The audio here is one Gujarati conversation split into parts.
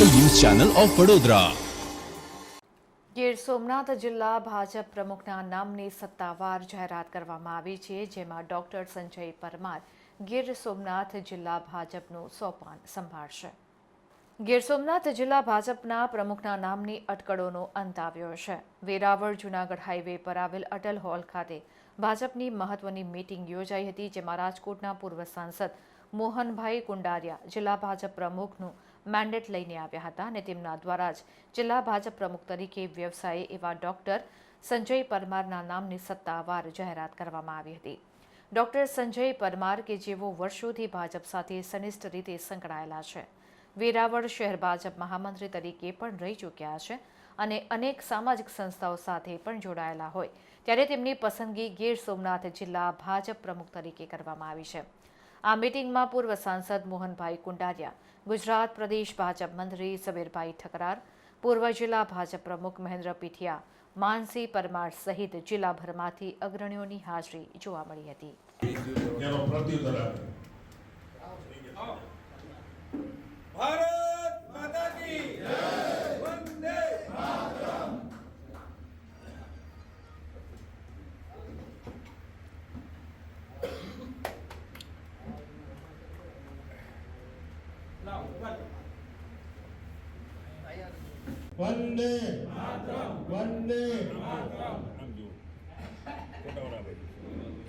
Channel of Vadodara. Gir Somnath જિલ્લા ભાજપ પ્રમુખના નામની સત્તાવાર જાહેરાત કરવામાં આવી છે, જેમાં ડોક્ટર સંજય પરમાર ગીર સોમનાથ જિલ્લા ભાજપનું સોપાન સંભાળશે. ગીર સોમનાથ જિલ્લા ભાજપના પ્રમુખના નામની અટકળોનો અંત આવ્યો છે. વેરાવળ જુનાગઢ હાઈવે પર આવેલ અટલ હોલ ખાતે ભાજપની મહત્વની મીટિંગ યોજાઈ હતી, જેમાં રાજકોટના પૂર્વ સાંસદ મોહનભાઈ કુંડારિયા જિલ્લા ભાજપ પ્રમુખનું મેન્ડેટ લઈને આવ્યા હતા અને તેમના દ્વારા જ જિલ્લા ભાજપ પ્રમુખ તરીકે વ્યવસાયે એવા ડોક્ટર સંજય પરમારના નામની સત્તાવાર જાહેરાત કરવામાં આવી હતી. ડોક્ટર સંજય પરમાર કે જેઓ વર્ષોથી ભાજપ સાથે સનિષ્ઠ રીતે સંકળાયેલા છે. વેરાવળ શહેર ભાજપ મહામંત્રી તરીકે પણ રહી ચૂક્યા છે અને અનેક સામાજિક સંસ્થાઓ સાથે પણ જોડાયેલા હોય, ત્યારે તેમની પસંદગી ગીર સોમનાથ જિલ્લા ભાજપ પ્રમુખ તરીકે કરવામાં આવી છે. આ મિટિંગમાં પૂર્વ સાંસદ મોહનભાઈ કુંડારિયા ગુજરાત પ્રદેશ ભાજપ મંત્રી સબીરભાઈ ઠકરાર પૂર્વ જિલ્લા ભાજપ પ્રમુખ મહેન્દ્ર પીઠિયા માનસી પરમાર સહિત જિલ્લાભરમાંથી અગ્રણીઓની હાજરી જોવા મળી હતી. ભારત માતા કી વંદે વંદે વંદે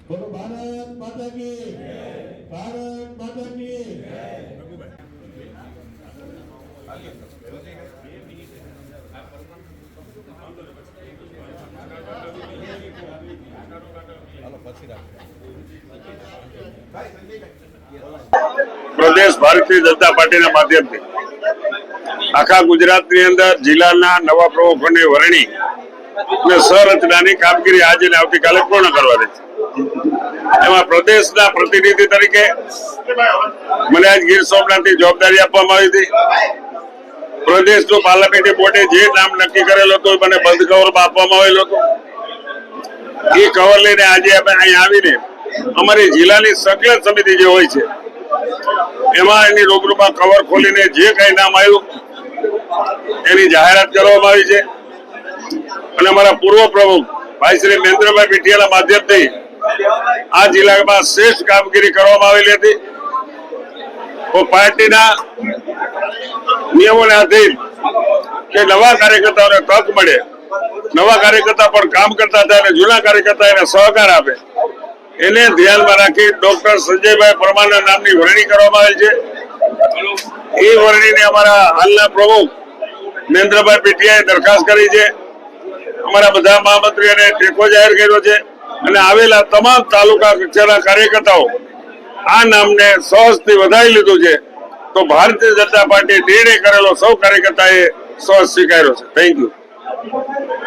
બોલો ભારત માતા કી ભારત માતા કી પ્રદેશ ભારતીય જનતા પાર્ટીના માધ્યમથી આખા ગુજરાતની અંદર જિલ્લાના નવા પ્રમુખોની વરણી અને સંરચનાની કામગીરી આજે ને આવતીકાલે પૂર્ણ કરવાની છે. એમાં પ્રદેશના પ્રતિનિધિ તરીકે મને આજ ગીર સોમનાથની જવાબદારી આપવામાં આવી હતી. પ્રદેશનું પાર્લામેન્ટરી બોર્ડે જે નામ નક્કી કરેલો હતો મને બંધ કવરમાં આપવામાં આવેલો હતો. એ કવર લઈને આજે અમે અહીં આવીને અમારી જિલ્લાની સંકલન સમિતિ જે હોય છે, એમાં એની રૂબરૂમાં કવર ખોલીને જે કઈ નામ આવ્યું, એની જાહેરાત કરવામાં આવી છે. અને અમારા પૂર્વ પ્રમુખ ભાઈ શ્રી મહેન્દ્રભાઈ પીઠિયાના માધ્યમથી આ જિલ્લામાં શ્રેષ્ઠ કામગીરી કરવામાં આવેલી હતી. તો પાર્ટીના નિયમોને આધીન કે નવા કાર્યકર્તાઓને તક મળે, નવા કાર્યકર્તા પણ કામ કરતા હતા અને જૂના કાર્યકર્તા એને સહકાર આપે. એને ધ્યાનમાં રાખી ડોક્ટર સંજયભાઈ પરમારના નામની વરણી કરવામાં આવેલ છે. એ વરણીને અમારા હાલના પ્રમુખ મહેન્દ્રભાઈ પીટીઆઈ દરખાસ્ત કરી છે. અમારા બધા મહામંત્રીઓને ટેકો જાહેર કર્યો છે અને આવેલા તમામ તાલુકા કક્ષાના કાર્યકર્તાઓ આ નામને સહજથી વધારી લીધું છે. તો ભારતીય જનતા પાર્ટી નિર્ણય કરેલો સૌ કાર્યકર્તાએ સહજ સ્વીકાર્યો છે. Thank you